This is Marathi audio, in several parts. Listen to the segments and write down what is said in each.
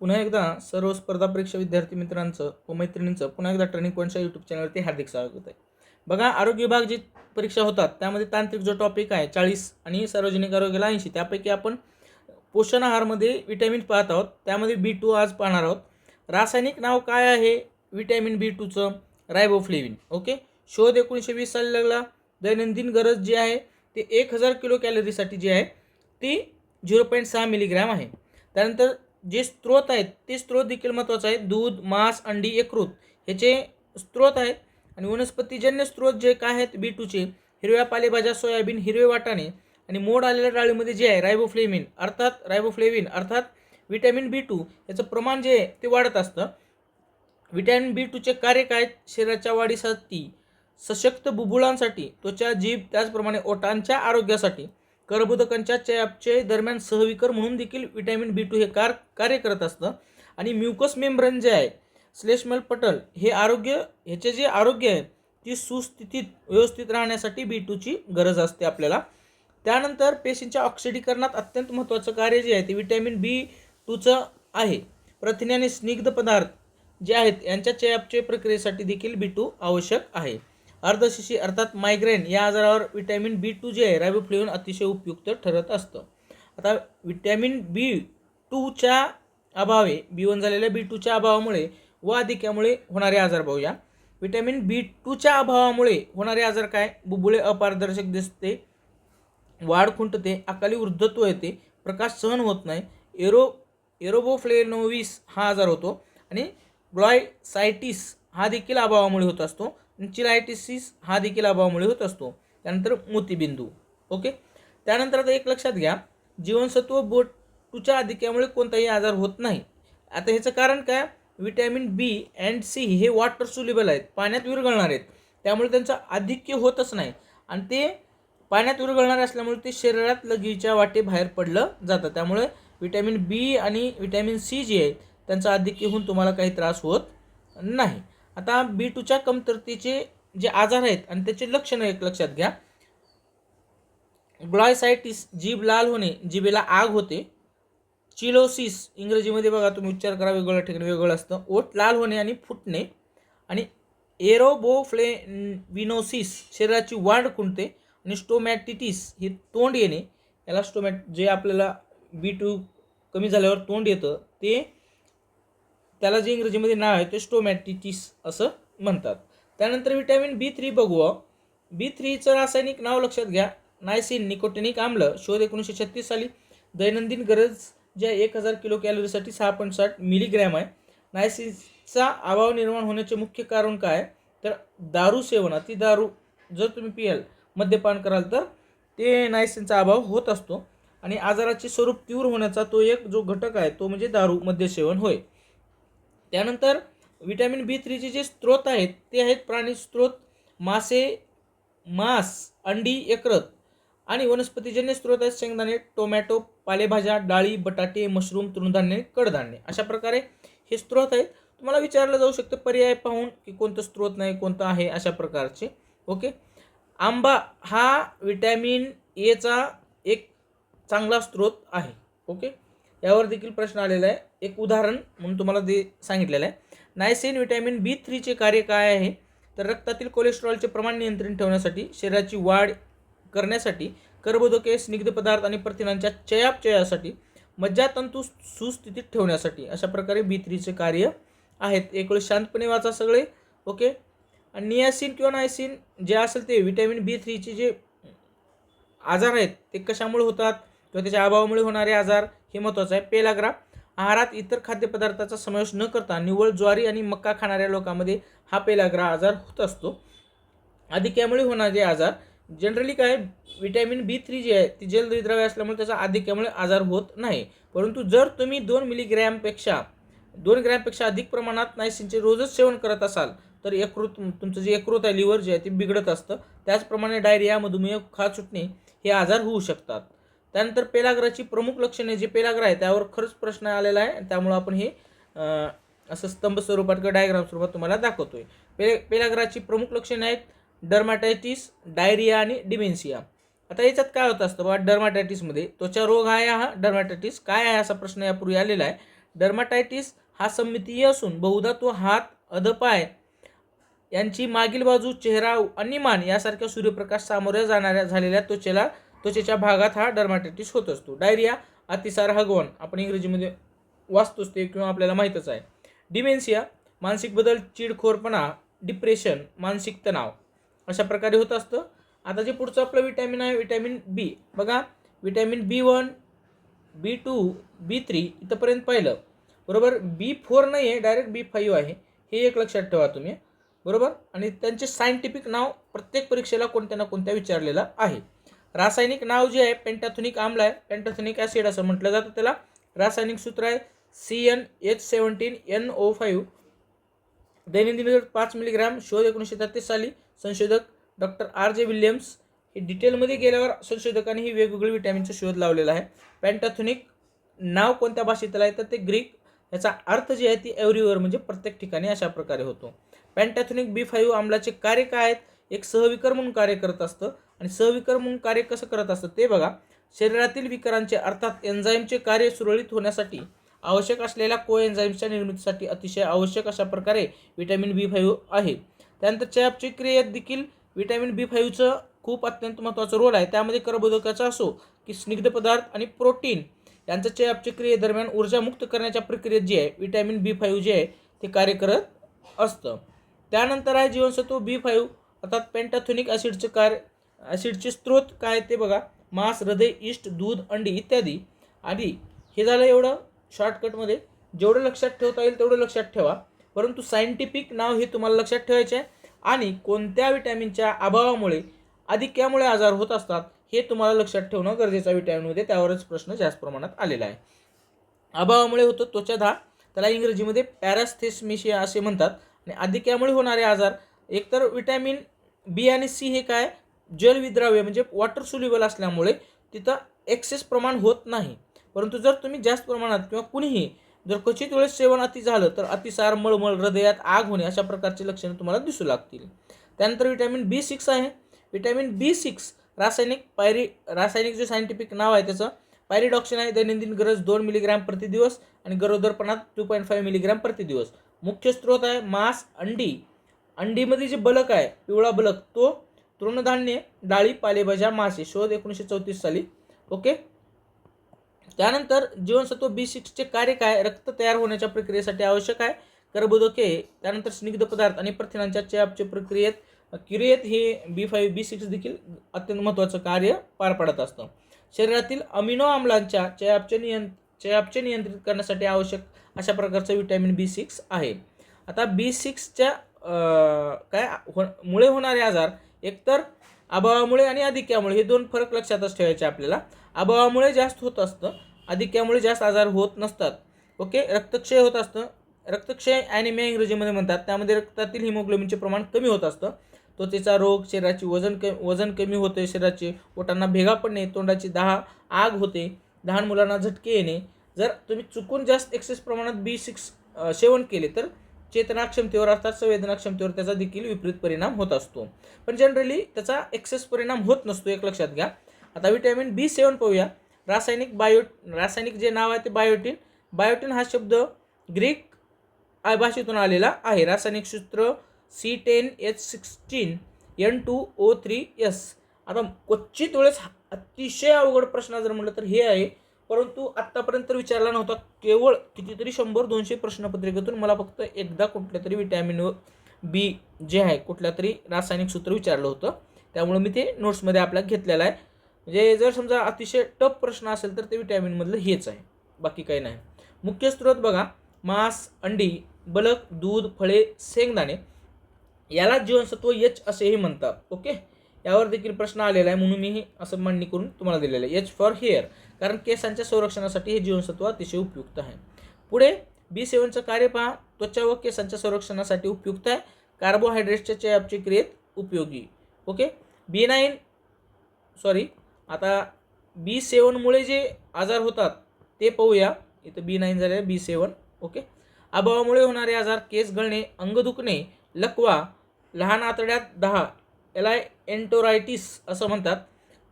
पुन्हा एकदा सर्व स्पर्धा परीक्षा विद्यार्थी मित्रांचं व मैत्रिणींचं पुन्हा एकदा ट्रेनिंग पॉईंटच्या यूट्यूब चॅनलवरती हार्दिक स्वागत आहे. बघा आरोग्य विभाग जी परीक्षा होतात त्यामध्ये तांत्रिक जो टॉपिक आहे चाळीस आणि सार्वजनिक आरोग्याला ऐंशी त्यापैकी आपण पोषण आहारमध्ये विटॅमिन पाहत आहोत. त्यामध्ये बी टू आज पाहणार आहोत. रासायनिक नाव काय आहे? विटॅमिन बी टूचं रायबोफ्लेविन ओके शोध एकोणीसशे वीस साली लागला. दैनंदिन गरज जी आहे ते एक हजार किलो कॅलरीसाठी जी आहे ती झिरो पॉईंट सहा मिलीग्रॅम आहे. त्यानंतर जे स्त्रोत आहेत ते स्त्रोत देखील महत्त्वाचं आहे दूध मांस अंडी यकृत ह्याचे स्त्रोत आहेत. आणि वनस्पतीजन्य स्त्रोत जे काय आहेत बी टूचे हिरव्या पालेभाज्या सोयाबीन हिरवे वाटाणे आणि मोड आलेल्या डाळीमध्ये जे आहे रायबोफ्लेविन अर्थात रायबोफ्लेविन अर्थात विटॅमिन बी टू याचं प्रमाण जे आहे ते वाढत असतं. विटॅमिन बी टूचे कार्य काय आहेत? शरीराच्या वाढीसाठी सशक्त बुबुळांसाठी त्वचा जीभ त्याचप्रमाणे ओटांच्या आरोग्यासाठी. कर्बोदकांच्या चयापचय दरम्यान सहविकर म्हणून देखील विटॅमिन बी टू हे कार कार्य करत असतं. आणि म्युकस मेम्ब्रेन जे आहे श्लेष्मल पटल हे आरोग्य ह्याचे जे आरोग्य आहे ती सुस्थितीत व्यवस्थित राहण्यासाठी बी टूची गरज असते आपल्याला. त्यानंतर पेशींच्या ऑक्सिडीकरणात अत्यंत महत्त्वाचं कार्य जे आहे ते विटॅमिन बी टूचं आहे. प्रथिने आणि स्निग्ध पदार्थ जे आहेत यांच्या चयापचय प्रक्रियेसाठी देखील बी टू आवश्यक आहे. अर्धशिशी अर्थात मायग्रेन या आजारावर विटॅमिन बी टू जे आहे रायबोफ्लेविन अतिशय उपयुक्त ठरत असतं. आता विटॅमिन बी टूच्या अभावे बी वन झालेल्या बी टूच्या अभावामुळे व अधिक्यामुळे होणारे आजार पाहूया विटॅमिन बी टूच्या अभावामुळे होणारे आजार काय? बुबुळे अपारदर्शक दिसते वाढ खुंटते अकाली वृद्धत्व येते प्रकाश सहन होत नाही एरो एरोबोफ्लेनोविस हा आजार होतो आणि ग्लॉयसायटिस हा देखील अभावामुळे होत असतो. इन्चिलायटिसिस हा देखील अभावामुळे होत असतो. त्यानंतर मोतीबिंदू. ओके? त्यानंतर आता एक लक्षात घ्या. जीवनसत्व बोट टूच्या अधिक्यामुळे कोणताही आजार होत नाही. आता ह्याचं कारण काय? विटॅमिन बी अँड सी हे वॉटर सुलेबल आहेत. पाण्यात विरघळणार आहेत. त्यामुळे त्यांचं आधिक्य होतच नाही. आणि ते पाण्यात विरघळणार असल्यामुळे ते शरीरात लगीच्या वाटे बाहेर पडलं जातं. त्यामुळे विटॅमिन बी आणि विटॅमिन सी जे आहे त्यांचं आधिक्य होऊन तुम्हाला काही त्रास होत नाही. आता बी टूच्या कमतरतेचे जे आजार आहेत आणि त्याचे लक्षणं एक लक्षात घ्या. ग्लॉयसायटिस जीभ लाल होणे जिभेला आग होते. चिलोसिस इंग्रजीमध्ये बघा तुम्ही उच्चार करा वेगवेगळ्या ठिकाणी वेगवेगळं असतं. ओठ लाल होणे आणि फुटणे. आणि एरोबोफ्लेविनोसिस शरीराची वाढ खुंटते आणि स्टोमॅटिटिस हे तोंड येणे. याला स्टोमॅट जे आपल्याला बी टू कमी झाल्यावर तोंड येतं ते त्याला जे इंग्रजीमध्ये नाव आहे ते स्टोमॅटिटिस असं म्हणतात. त्यानंतर विटॅमिन बी थ्री बघू बी थ्रीचं रासायनिक नाव लक्षात घ्या. नायसिन निकोटेनिक आम्ल शोध एकोणीसशे छत्तीस साली. दैनंदिन गरज ज्या एक हजार किलो कॅलरीसाठी सहा पॉईंट साठ मिलीग्रॅम आहे. नायसिनचा अभाव निर्माण होण्याचे मुख्य कारण काय? तर दारू सेवन अति दारू जर तुम्ही पियाल मद्यपान कराल तर ते नायसिनचा अभाव होत असतो. आणि आजाराचे स्वरूप तीव्र होण्याचा तो एक जो घटक आहे तो म्हणजे दारू मद्यसेवन होय. त्यानंतर विटॅमिन बी थ्रीचे जे स्त्रोत आहेत ते आहेत प्राणी स्त्रोत मासे मांस अंडी यकृत. आणि वनस्पतीजन्य स्त्रोत आहेत शेंगदाणे टोमॅटो पालेभाज्या डाळी बटाटे मशरूम तृणधान्य कडधान्य. अशा प्रकारे हे स्त्रोत आहेत. तुम्हाला विचारलं जाऊ शकतं पर्याय पाहून की कोणतं स्त्रोत नाही कोणतं आहे अशा प्रकारचे. ओके? आंबा हा विटॅमिन एचा एक चांगला स्त्रोत आहे. ओके? यावर देखील प्रश्न आलेला आहे. एक उदाहरण म्हणून तुम्हाला ते सांगितलेलं आहे. नायसिन व्हिटॅमिन बी थ्रीचे कार्य काय आहे? तर रक्तातील कोलेस्ट्रॉलचे प्रमाण नियंत्रण ठेवण्यासाठी शरीराची वाढ करण्यासाठी कर्बोदके स्निग्ध पदार्थ आणि प्रथिनांच्या चयापचयासाठी मज्जातंतू सुस्थितीत ठेवण्यासाठी अशा प्रकारे बी थ्रीचे कार्य आहेत. एक वेळ शांतपणे वाचा सगळे. ओके? आणि नियासिन किंवा नायसिन जे असेल ते व्हिटॅमिन बी थ्रीचे जे आजार आहेत ते कशामुळे होतात? किंवा त्याच्या अभावामुळे होणारे आजार हे महत्त्वाचं आहे. पेलाग्रा आहारात इतर खाद्यपदार्थाचा समावेश न करता निव्वळ ज्वारी आणि मक्का खाणाऱ्या लोकांमध्ये हा पेलाग्रा आजार होत असतो. अधिक्यामुळे होणारे आजार जनरली काय विटॅमिन बी थ्री जे आहे ती जलद्रव्य असल्यामुळे त्याचा अधिक्यामुळे आजार होत नाही. परंतु जर तुम्ही दोन मिलीग्रॅमपेक्षा दोन ग्रॅमपेक्षा अधिक प्रमाणात नायसिनचे रोजच सेवन करत असाल तर यकृत तुमचं जे यकृत आहे लिव्हर जे आहे ते बिघडत असतं. त्याचप्रमाणे डायरिया मधुमेह खा सुटणे हे आजार होऊ शकतात. त्यानंतर पेलाग्राची प्रमुख लक्षणे जे पेलाग्र आहे त्यावर खरंच प्रश्न आलेला आहे. त्यामुळं आपण हे असं स्तंभ स्वरूपात किंवा डायग्राम स्वरूपात तुम्हाला दाखवतोय. पे पेलाग्राची प्रमुख लक्षणे आहेत डर्माटायटिस डायरिया आणि डिमेन्सिया आता याच्यात काय होत असतं बाबा डर्माटायटिसमध्ये त्वचा रोग आहे हा डर्माटायटिस काय आहे असा प्रश्न यापूर्वी आलेला आहे. डर्माटायटिस हा सममितीय असून बहुधा तो हात अधपाय यांची मागील बाजू चेहरा आणि मान यासारख्या सूर्यप्रकाश सामोऱ्या जाणाऱ्या झालेल्या त्वचेला त्वचेच्या भागात हा डर्माटायटिस होत असतो. डायरिया अतिसार हगवण आपण इंग्रजीमध्ये वाचतोच ते किंवा आपल्याला माहीतच आहे. डिमेन्सिया मानसिक बदल चिडखोरपणा डिप्रेशन मानसिक तणाव अशा प्रकारे होत असतं. आता जे पुढचं आपलं विटॅमिन आहे विटॅमिन बी बघा vitamin B one B two B three इथंपर्यंत पाहिलं. बरोबर? बी फोर नाही आहे डायरेक्ट बी फाईव्ह आहे. हे एक लक्षात ठेवा तुम्ही. बरोबर? आणि त्यांचे सायंटिफिक नाव प्रत्येक परीक्षेला कोणत्या ना कोणत्या विचारलेलं आहे. रासायनिक नाव जे आहे पेंटाथोनिक आम्ल आहे. पेंटाथोनिक ॲसिड असं म्हटलं जातं त्याला. रासायनिक सूत्र आहे C N H seventeen N O five दैनंदिन पाच मिलीग्रॅम शोध एकोणीसशे तेहतीस साली. संशोधक डॉक्टर आर जे विल्यम्स हे डिटेलमध्ये गेल्यावर संशोधकांनी ही वेगवेगळी विटॅमिनचा शोध लावलेला आहे. पॅन्टाथोनिक नाव कोणत्या भाषेतलं आहे तर ते ग्रीक याचा अर्थ जे आहे ती एव्हरीवर म्हणजे प्रत्येक ठिकाणी अशा प्रकारे होतो. पॅन्टॅथोनिक बी फाईव्ह आम्लाचे कार्य काय आहेत? एक सहविकर म्हणून कार्य करत असतं. आणि सहविकर म्हणून कार्य कसं करत असतं ते बघा. शरीरातील विकारांचे अर्थात एन्झाईमचे कार्य सुरळीत होण्यासाठी आवश्यक असलेल्या को एन्झाईम्सच्या निर्मितीसाठी अतिशय आवश्यक अशा प्रकारे विटॅमिन बी फाईव्ह आहे. त्यानंतर चयापचय क्रियेत देखील विटॅमिन बी फाईव्हचं खूप अत्यंत महत्त्वाचा रोल आहे. त्यामध्ये कर्बोदकाचा असो की स्निग्ध पदार्थ आणि प्रोटीन यांचं चयापचय क्रियेदरम्यान ऊर्जा मुक्त करण्याच्या प्रक्रियेत जे आहे विटॅमिन बी फाईव्ह जे आहे ते कार्य करत असतं. त्यानंतर आहे जीवनसत्व बी फाईव्ह अर्थात पेंटाथोनिक ॲसिडचं कार्य ॲसिडचे स्रोत काय ते बघा. मांस हृदय इष्ट दूध अंडी इत्यादी. आणि हे झालं एवढं शॉर्टकटमध्ये जेवढं लक्षात ठेवता येईल तेवढं लक्षात ठेवा. परंतु सायंटिफिक नाव हे तुम्हाला लक्षात ठेवायचे आहे. आणि कोणत्या विटॅमिनच्या अभावामुळे अधिक्यामुळे आजार होत असतात हे तुम्हाला लक्षात ठेवणं गरजेचं विटॅमिनमध्ये त्यावरच प्रश्न जास्त प्रमाणात आलेला आहे. अभावामुळे होतो त्वचाधा त्याला इंग्रजीमध्ये पॅरास्थेसमिशिया असे म्हणतात. आणि अधिक्यामुळे होणारे आजार. एकतर विटॅमिन बी आणि सी हे काय? जलविद्राव्य म्हणजे वॉटर सोल्युबल असल्यामुळे तिथं एक्सेस प्रमाण होत नाही. परंतु जर तुम्ही जास्त प्रमाणात किंवा कुणीही जर क्वचित वेळेस सेवन अति झालं तर अतिसार मळमळ हृदयात आग होणे अशा प्रकारची लक्षणं तुम्हाला दिसू लागतील. त्यानंतर विटॅमिन बी सिक्स आहे. विटॅमिन बी सिक्स रासायनिक पायरी रासायनिक जे सायंटिफिक नाव आहे त्याचं पायरिडॉक्सिन आहे दैनंदिन गरज दोन मिलीग्रॅम प्रति दिवस आणि गरोदरपणात टू पॉईंट फाईव्ह मिलीग्रॅम प्रति दिवस. मुख्य स्रोत आहे मांस अंडी. अंडीमध्ये जे बलक आहे पिवळा बलक तो तृणधान्ये डाळी पालेभाज्या मासे शोध एकोणीसशे चौतीस साली. ओके? त्यानंतर जीवनसत्व बी सिक्सचे कार्य काय? रक्त तयार होण्याच्या प्रक्रियेसाठी आवश्यक आहे. कर्बोदके त्यानंतर स्निग्ध पदार्थ आणि प्रथिनांच्या चयापचे प्रक्रियेत क्युरियत हे बी फाईव्ह बी सिक्स देखील अत्यंत महत्त्वाचं कार्य पार पाडत असतं. शरीरातील अमिनो आम्लांच्या चयापचे नियं चयापचे नियंत्रित करण्यासाठी आवश्यक अशा प्रकारचं विटॅमिन बी सिक्स आहे. आता बी सिक्सच्या काय हो मुळे होणारे आजार एकतर अभावामुळे आणि अधिक्यामुळे हे दोन फरक लक्षातच ठेवायचे आपल्याला. अभावामुळे जास्त होत असतं अधिक्यामुळे जास्त आजार होत नसतात. ओके रक्तक्षय होत असतं. रक्तक्षय ॲनिमिया इंग्रजीमध्ये म्हणतात. त्यामध्ये रक्तातील हिमोग्लोबिनचे प्रमाण कमी होत असतं. त्वचेचा रोग शरीराची वजन क वजन कमी होते शरीराचे पोटांना भेगा पडणे तोंडाची दहा आग होते लहान मुलांना झटके येणे. जर तुम्ही चुकून जास्त एक्सेस प्रमाणात बी सिक्स सेवन केले तर चेतना क्षमतेवर अर्थात संवेदना क्षमतेवर त्याचा देखील विपरीत परिणाम होत असतो. पण जनरली त्याचा एक्सेस परिणाम होत नसतो एक लक्षात घ्या. आता विटॅमिन बी सेवन पाहूया. रासायनिक बायो रासायनिक जे नाव आहे ते बायोटिन बायोटिन हा शब्द ग्रीक भाषेतून आलेला आहे. रासायनिक सूत्र C ten H sixteen N two O three S आता क्वचित वेळेस अतिशय अवघड प्रश्न जर म्हटलं तर हे आहे. परंतु आत्तापर्यंत विचारला नव्हता. केवळ कितीतरी शंभर दोनशे प्रश्नपत्रिकेतून मला फक्त एकदा कुठल्या तरी विटॅमिन बी जे आहे कुठल्या तरी रासायनिक सूत्र विचारलं होतं. त्यामुळे मी ते नोट्समध्ये आपल्या घेतलेलं आहे. म्हणजे जर समजा अतिशय टफ प्रश्न असेल तर ते विटॅमिनमधलं हेच आहे. बाकी काही नाही. मुख्य स्रोत बघा. मांस अंडी बलक दूध फळे शेंगदाणे याला जीवनसत्व एच असेही म्हणतात. ओके? यावर देखील प्रश्न आलेला आहे म्हणून मी हे असं मांडणी करून तुम्हाला दिलेलं आहे. एच फॉर हेअर कारण केसांच्या संरक्षणासाठी हे जीवनसत्व अतिशय उपयुक्त आहे. पुढे बी सेवनचं कार्य पहा. त्वचा व केसांच्या संरक्षणासाठी उपयुक्त आहे. कार्बोहायड्रेट्सच्या चयापची क्रियेत उपयोगी. ओके? बी नाईन सॉरी आता बी सेवनमुळे जे आजार होतात ते पाहूया. इथं बी नाईन झाले बी सेवन ओके? अभावामुळे होणारे आजार केस गळणे अंग दुखणे लकवा लहान आतड्यात दहा याला एन्टोरायटिस असं म्हणतात.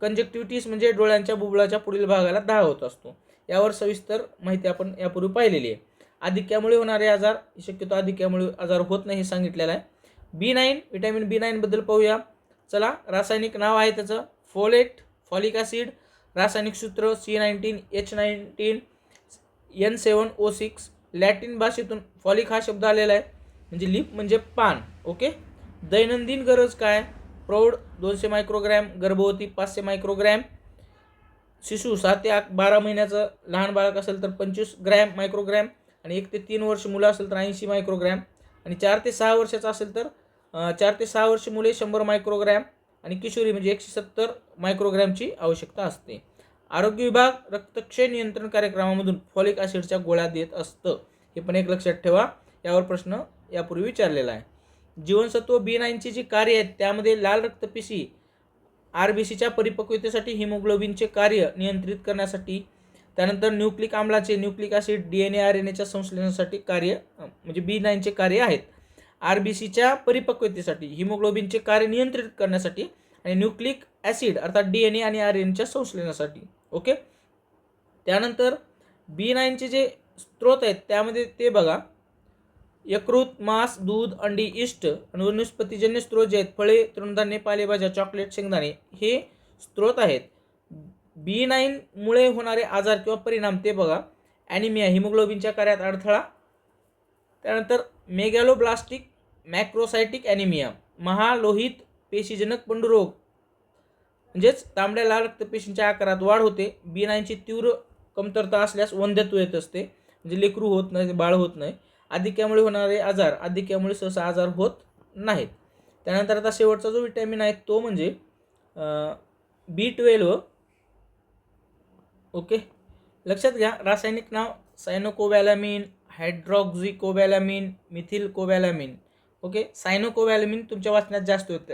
कंजक्टिव्हिटीस म्हणजे डोळ्यांच्या बुबळाच्या पुढील भागाला दहा होत असतो. यावर सविस्तर माहिती आपण यापूर्वी पाहिलेली आहे. अधिक्यामुळे होणारे आजार शक्यतो अधिक्यामुळे आजार होत नाही हे सांगितलेलं आहे. बी नाईन विटॅमिन बी नाईनबद्दल पाहूया. चला रासायनिक नाव आहे त्याचं. फोलेट फॉलिक ॲसिड रासायनिक सूत्र C nineteen H nineteen N seven O six Latin भाषेतून फॉलिक हा शब्द आलेला आहे. म्हणजे लिप म्हणजे पान ओके? दैनंदिन गरज काय? प्रौढ दोनशे मायक्रोग्रॅम गर्भवती पाचशे मायक्रोग्रॅम. शिशु सात ते आठ बारा महिन्याचं लहान बाळक असेल तर पंचवीस ग्रॅम मायक्रोग्रॅम आणि एक ते तीन वर्ष मुलं असेल तर ऐंशी मायक्रोग्रॅम आणि चार ते सहा वर्षाचं असेल तर चार ते सहा वर्ष मुले शंभर मायक्रोग्रॅम आणि किशोरी म्हणजे एकशे सत्तर मायक्रोग्रॅमची आवश्यकता असते. आरोग्य विभाग रक्तक्षय नियंत्रण कार्यक्रमामधून फॉलिक ॲसिडच्या गोळ्या देत असतं. हे पण एक लक्षात ठेवा. यावर प्रश्न यापूर्वी विचारलेला आहे. जीवनसत्व बी नाईनची जी कार्य आहेत त्यामध्ये लाल रक्तपेशी आर बी सीच्या परिपक्वतेसाठी हिमोग्लोबिनचे कार्य नियंत्रित करण्यासाठी त्यानंतर nucleic आम्लाचे nucleic acid D N A R N एच्या संश्लेषणासाठी कार्य म्हणजे बी नाईनचे कार्य आहेत. आर बी सीच्या परिपक्वतेसाठी हिमोग्लोबिनचे कार्य नियंत्रित करण्यासाठी आणि न्यूक्लिक ॲसिड अर्थात डी एन ए आणि आर एनच्या संश्लेषणासाठी ओके? त्यानंतर बी नाईनचे जे स्त्रोत आहेत त्यामध्ये ते बघा. यकृत मांस दूध अंडी इष्ट आणि वनस्पतीजन्य स्त्रोत जे आहेत फळे तृणधान्य पालेभाज्या चॉकलेट शेंगदाणे हे स्त्रोत आहेत. बी नाईनमुळे होणारे आजार किंवा परिणाम ते बघा. ॲनिमिया हिमोग्लोबिनच्या कार्यात अडथळा. त्यानंतर मेगॅलोब्लास्टिक मॅक्रोसायटिक ॲनिमिया महालोहित पेशीजनक पंडुरोग. म्हणजेच तांबड्या लाल रक्तपेशींच्या आकारात वाढ होते. बी नाईनची तीव्र कमतरता असल्यास वंध्यत्व येत असते. म्हणजे लेकरू होत नाही बाळ होत नाही. अधिक्यामुळे होणारे आजार अधिक्यामुळे सहसा आजार होत नाहीत. त्यानंतर आता शेवटचा जो विटॅमिन आहे तो म्हणजे बी ट्वेल्व ओके? लक्षात घ्या रासायनिक नाव सायनोकोवॅलामिन हायड्रॉक्झिकोवॅलॅमिन मिथिल कोवॅलामिन ओके? सायनोकोवॅलॅमिन तुमच्या वाचण्यात जास्त होत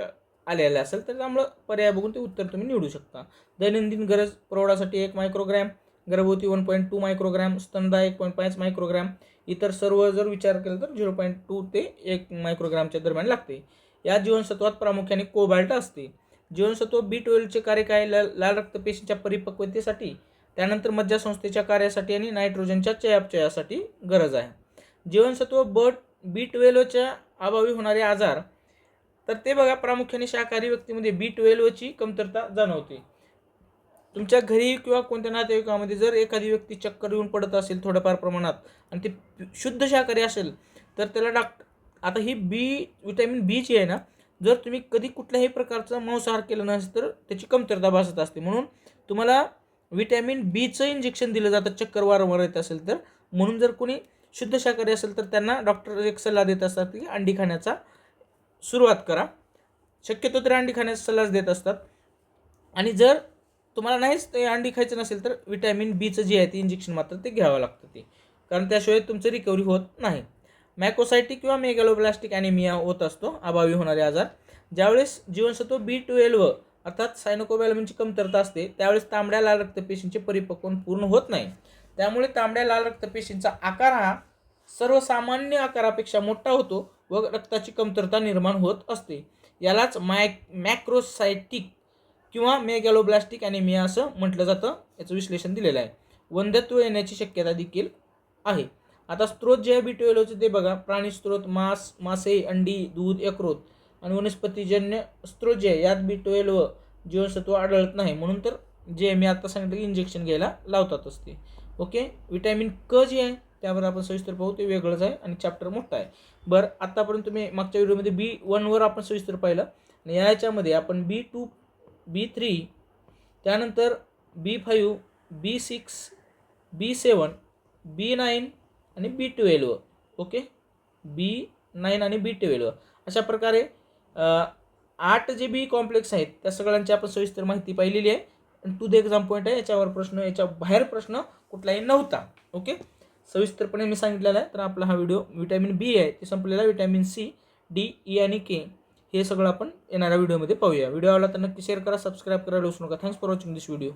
आलेलं असेल तर त्यामुळं पर्याय बघून ते उत्तर तुम्ही निवडू शकता. दैनंदिन गरज पुरवण्यासाठी एक मायक्रोग्रॅम गर्भवती वन पॉईंट टू मायक्रोग्रॅम स्तनदा एक पॉईंट पाच मायक्रोग्रॅम इतर सर्व जर विचार केला तर झिरो पॉईंट टू ते एक मायक्रोग्रामच्या दरम्यान लागते. या जीवनसत्वात प्रामुख्याने कोबाल्ट असते. जीवनसत्व बी ट्वेल्वचे कार्य काय? लाल लाल रक्तपेशींच्या परिपक्वतेसाठी त्यानंतर मज्जासंस्थेच्या कार्यासाठी आणि नायट्रोजनच्या चयापचयासाठी गरज आहे. जीवनसत्व बट बी ट्वेल्वच्या अभावी होणारे आजार तर ते बघा प्रामुख्याने शाकाहारी व्यक्तीमध्ये बी ट्वेल्वची कमतरता जाणवते. तुमच्या घरी किंवा कोणत्या नातेवाईकामध्ये जर एखादी व्यक्ती चक्कर येऊन पडत असेल थोड्याफार प्रमाणात आणि ते शुद्ध शाकाहारी असेल तर त्याला डाक्ट आता ही बी विटॅमिन बी जी आहे ना जर तुम्ही कधी कुठल्याही प्रकारचं मांसाहार केलं नसेल तर त्याची कमतरता भासत असते. म्हणून तुम्हाला विटॅमिन बीचं इंजेक्शन दिलं जातं चक्कर वारंवार येत असेल तर. म्हणून जर कोणी शुद्ध शाकाहारी असेल तर त्यांना डॉक्टर एक सल्ला देत असतात की अंडी खाण्याचा सुरुवात करा. शक्यतो तर अंडी खाण्याचा सल्लाच देत असतात. आणि जर तुम्हाला नाहीच ते अंडी खायचं नसेल तर विटॅमिन बीचं जे आहे ते इंजेक्शन मात्र ते घ्यावं लागतं ते. कारण त्याशिवाय तुमचं रिकव्हरी होत नाही. मॅकोसायटिक किंवा मेगॅलोब्लास्टिक ॲनिमिया होत असतो अभावी होणारे आजार. ज्यावेळेस जीवनसत्व बी ट्वेल्व अर्थात सायनोकोबॅलमिनची कमतरता असते त्यावेळेस तांबड्या लाल रक्तपेशींचे परिपक्वन पूर्ण होत नाही. त्यामुळे तांबड्या लाल रक्तपेशींचा आकार हा सर्वसामान्य आकारापेक्षा मोठा होतो व रक्ताची कमतरता निर्माण होत असते. यालाच माय मॅक्रोसायटिक किंवा मेगॅलोब्लास्टिक ॲनिमिया असं म्हटलं जातं याचं विश्लेषण दिलेलं आहे. वंध्यत्व येण्याची शक्यता देखील आहे. आता स्त्रोत जे आहे बी ते बघा. प्राणी स्त्रोत मांस मासे अंडी दूध यकृत आणि वनस्पतीजन्य स्त्रोत जे आहे यात बी ट्वेल्व जीवनसत्व आढळत नाही. म्हणून तर जे मी आता सांगितलं की इंजेक्शन घ्यायला लावतातच ते. ओके? विटॅमिन क जे आहे त्यावर आपण सविस्तर पाहू ते वेगळंच आहे आणि चॅप्टर मोठा आहे. बरं आत्तापर्यंत तुम्ही मागच्या व्हिडिओमध्ये बी वनवर आपण सविस्तर पाहिलं. आणि याच्यामध्ये आपण बी टू बी थ्री त्यानंतर B five B six B seven B nine आणि B twelve. Okay? B nine आणि बी ट्वेल्व. अशा प्रकारे आठ जे बी कॉम्प्लेक्स आहेत त्या सगळ्यांची आपण सविस्तर माहिती पाहिलेली आहे. आणि टू द एक्झाम पॉईंट आहे. याच्यावर प्रश्न याच्या बाहेर प्रश्न कुठलाही नव्हता. ओके? सविस्तरपणे मी सांगितलेला आहे. तर आपला हा व्हिडिओ विटॅमिन बी आहे. ते संपलेला विटॅमिन सी डी ई आणि के. हे सगळं आपण येणाऱ्या व्हिडिओमध्ये पाहूया. व्हिडिओ आवडला तर नक्की शेअर करा सबस्क्राईब करायला विसरू नका. Thanks for watching this video